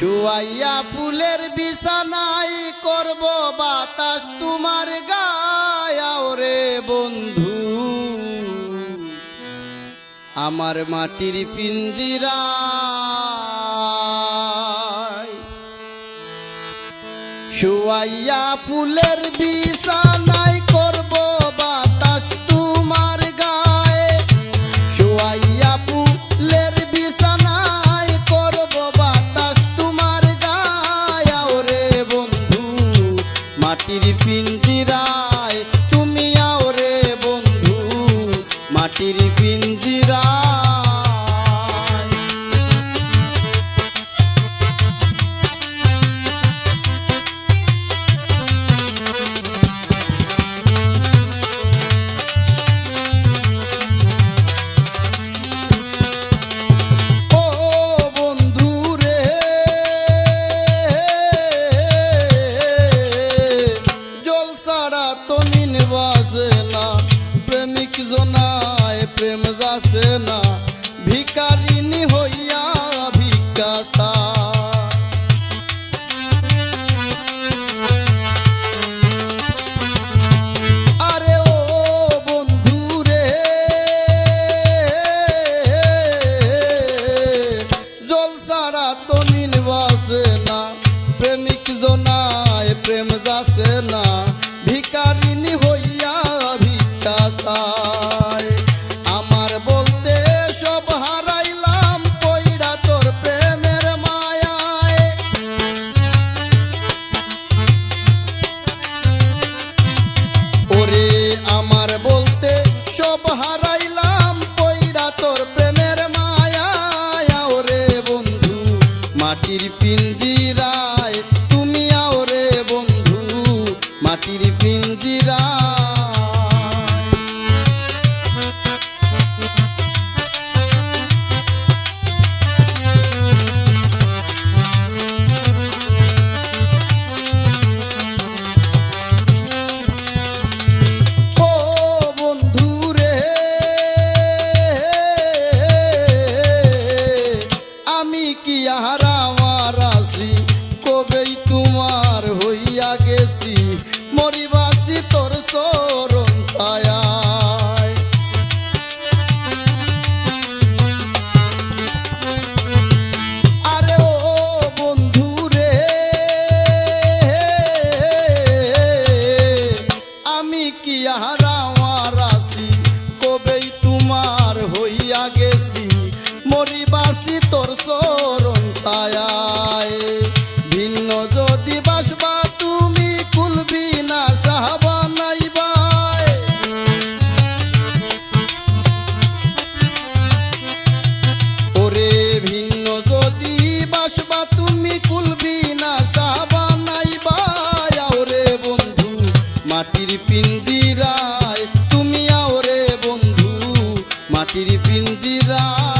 শুয়াইয়া ফুলের বিছানাই করব বাতাস তোমার গায়াও রে বন্ধু, আমার মাটির পিঞ্জিরা, শুয়াইয়া ফুলের বিছানা திருப்பிஞ்சிரா Tinggi lah.